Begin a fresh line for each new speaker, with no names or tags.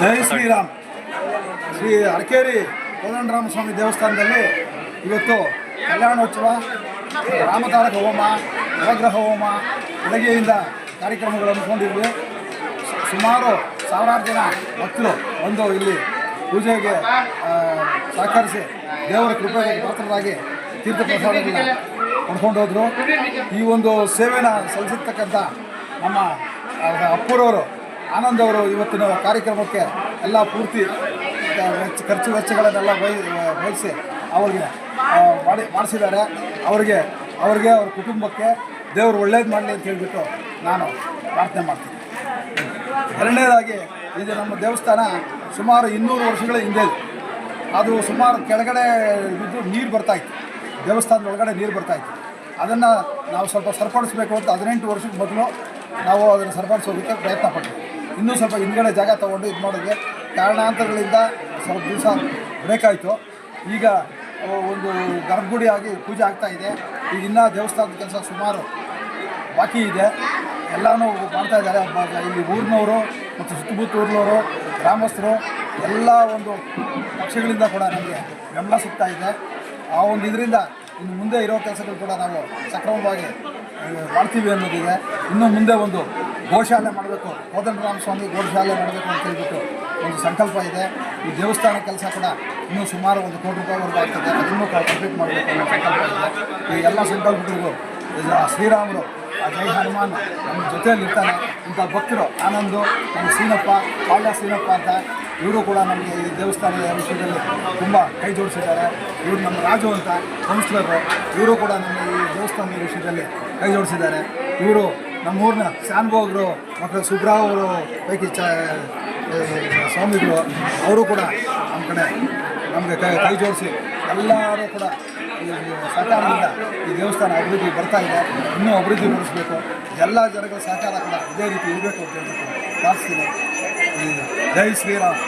ಜೈ ಶ್ರೀರಾಮ್. ಶ್ರೀ ಅರಕೇರಿ ಕೋದಂಡರಾಮಸ್ವಾಮಿ ದೇವಸ್ಥಾನದಲ್ಲಿ ಇವತ್ತು ಕಲ್ಯಾಣೋತ್ಸವ, ರಾಮತಾರಕ ಹೋಮ, ನವಗ್ರಹ ಹೋಮ, ಬೆಳಗ್ಗೆಯಿಂದ ಕಾರ್ಯಕ್ರಮಗಳು ಹಮ್ಮಿಕೊಂಡಿದ್ವಿ. ಸುಮಾರು ಸಾವಿರಾರು ಜನ ಭಕ್ತರು ಬಂದು ಇಲ್ಲಿ ಪೂಜೆಗೆ ಸಹಕರಿಸಿ ದೇವರ ಕೃಪೆಗೆ ಪಾತ್ರರಾಗಿ ತೀರ್ಥ ಪ್ರಸಾದಗಳನ್ನ ಪಡ್ಕೊಂಡು ಹೋದರು. ಈ ಒಂದು ಸೇವೆನ ಸಲ್ಲಿಸಿರ್ತಕ್ಕಂಥ ನಮ್ಮ ಅಪ್ಪುರವರು ಆನಂದ್ ಅವರು ಇವತ್ತಿನ ಕಾರ್ಯಕ್ರಮಕ್ಕೆ ಎಲ್ಲ ಪೂರ್ತಿ ವೆಚ್ಚ, ಖರ್ಚು ವೆಚ್ಚಗಳನ್ನೆಲ್ಲ ವಹಿ ವಹಿಸಿ ಅವ್ರಿಗೆ ಮಾಡಿ, ಮಾಡಿಸಿದ್ದಾರೆ. ಅವರಿಗೆ ಅವರಿಗೆ ಅವ್ರ ಕುಟುಂಬಕ್ಕೆ ದೇವರು ಒಳ್ಳೇದು ಮಾಡಲಿ ಅಂತ ಹೇಳಿಬಿಟ್ಟು ನಾನು ಪ್ರಾರ್ಥನೆ ಮಾಡ್ತೀನಿ. ಎರಡನೇದಾಗಿ, ಇದು ನಮ್ಮ ದೇವಸ್ಥಾನ ಸುಮಾರು ಇನ್ನೂರು ವರ್ಷಗಳ ಹಿಂದೆ. ಅದು ಸುಮಾರು ಕೆಳಗಡೆ ಇದ್ದು ನೀರು ಬರ್ತಾಯಿತ್ತು ದೇವಸ್ಥಾನದ ಒಳಗಡೆ ನೀರು ಬರ್ತಾಯಿತ್ತು ಅದನ್ನು ನಾವು ಸ್ವಲ್ಪ ಸರಿಪಡಿಸ್ಬೇಕು ಅಂತ ಹದಿನೆಂಟು ವರ್ಷಕ್ಕೆ ಮೊದಲು ನಾವು ಅದನ್ನು ಸರಿಪಡಿಸೋದಕ್ಕೆ ಪ್ರಯತ್ನ ಪಡ್ತೀವಿ. ಇನ್ನೂ ಸ್ವಲ್ಪ ಹಿಂದ್ಗಡೆ ಜಾಗ ತೊಗೊಂಡು ಇದು ಮಾಡೋಕ್ಕೆ ಕಾರಣಾಂತರಗಳಿಂದ ಸ್ವಲ್ಪ ದಿವಸ ಬ್ರೇಕ್ ಆಯಿತು ಈಗ ಒಂದು ಗರ್ಭಗುಡಿ ಆಗಿ ಪೂಜೆ ಆಗ್ತಾ ಇದೆ. ಈಗ ಇನ್ನೂ ದೇವಸ್ಥಾನದ ಕೆಲಸ ಸುಮಾರು ಬಾಕಿ ಇದೆ. ಎಲ್ಲನೂ ಮಾಡ್ತಾ ಇದ್ದಾರೆ. ಇಲ್ಲಿ ಊರಿನವರು ಮತ್ತು ಸುತ್ತಮುತ್ತ ಊರಿನವರು ಗ್ರಾಮಸ್ಥರು, ಎಲ್ಲ ಒಂದು ಪಕ್ಷಗಳಿಂದ ಕೂಡ ನಮಗೆ ಬೆಂಬಲ ಸಿಗ್ತಾ ಇದೆ. ಆ ಒಂದು ಇದರಿಂದ ಇನ್ನು ಮುಂದೆ ಇರೋ ಕೆಲಸಗಳು ಕೂಡ ನಾವು ಸಕ್ರಮವಾಗಿ ಮಾಡ್ತೀವಿ ಅನ್ನೋದಿದೆ. ಇನ್ನು ಮುಂದೆ ಒಂದು ಗೋಶಾಲೆ ಮಾಡಬೇಕು. ಸ್ವಾಮಿ ಗೋಶಾಲೆ ಮಾಡಬೇಕು ಅಂತ ಹೇಳ್ಬಿಟ್ಟು ಒಂದು ಸಂಕಲ್ಪ ಇದೆ. ಈ ದೇವಸ್ಥಾನ ಕೆಲಸ ಕೂಡ ಇನ್ನೂ ಸುಮಾರು ಒಂದು ಕೋಟಿ ರೂಪಾಯಿವರೆಗೂ ಆಗ್ತದೆ. ಅದನ್ನು ಕಂಪ್ಲೀಟ್ ಮಾಡಬೇಕು ಅನ್ನೋ ಸಂಕಲ್ಪ ಇದೆ. ಈ ಎಲ್ಲ ಸಂಕಲ್ಪಗಳಿಗೂ ಶ್ರೀರಾಮರು ಆ ಜೈ ಹನುಮಾನ್ ನಮ್ಮ ಜೊತೆಯಲ್ಲಿ ಇರ್ತಾನೆ ಇಂಥ ಭಕ್ತರು ಆನಂದು, ನಮ್ಮ ಸೀನಪ್ಪ, ಪಾಳ್ಯ ಸೀನಪ್ಪ ಅಂತ ಇವರು ಕೂಡ ನಮಗೆ ಈ ದೇವಸ್ಥಾನದ ವಿಷಯದಲ್ಲಿ ತುಂಬ ಕೈ ಜೋಡಿಸಿದ್ದಾರೆ. ಇವರು ನಮ್ಮ ರಾಜು ಅಂತ ಕೌನ್ಸಿಲರು. ಇವರು ಕೂಡ ನಮ್ಮ ಈ ದೇವಸ್ಥಾನದ ವಿಷಯದಲ್ಲಿ ಕೈ ಜೋಡಿಸಿದ್ದಾರೆ. ಇವರು ನಮ್ಮ ಊರಿನ ಶಾನ್ಭೋಗರು ಮತ್ತು ಸುಬ್ರಾವ್ ಅವರು ಪೈಕಿ ಚ ಸ್ವಾಮಿಗಳು, ಅವರು ಕೂಡ ನಮ್ಮ ಕಡೆ ನಮಗೆ ಕೈ ಕೈ ಜೋಡಿಸಿ ಎಲ್ಲರೂ ಕೂಡ ಈ ಸಹಕಾರದಿಂದ ಈ ದೇವಸ್ಥಾನ ಅಭಿವೃದ್ಧಿ ಬರ್ತಾ ಇದೆ. ಇನ್ನೂ ಅಭಿವೃದ್ಧಿ ಪಡಿಸಬೇಕು ಎಲ್ಲ ಜನಗಳ ಸಹಕಾರ ಕೂಡ ಇದೇ ರೀತಿ ಇರಬೇಕು ಅಂತ ಹೇಳ್ಬಿಟ್ಟು ಪ್ರಾರ್ಥಿಸ್ತೀನಿ. ಈ ಜೈ ಶ್ರೀರಾಮ್.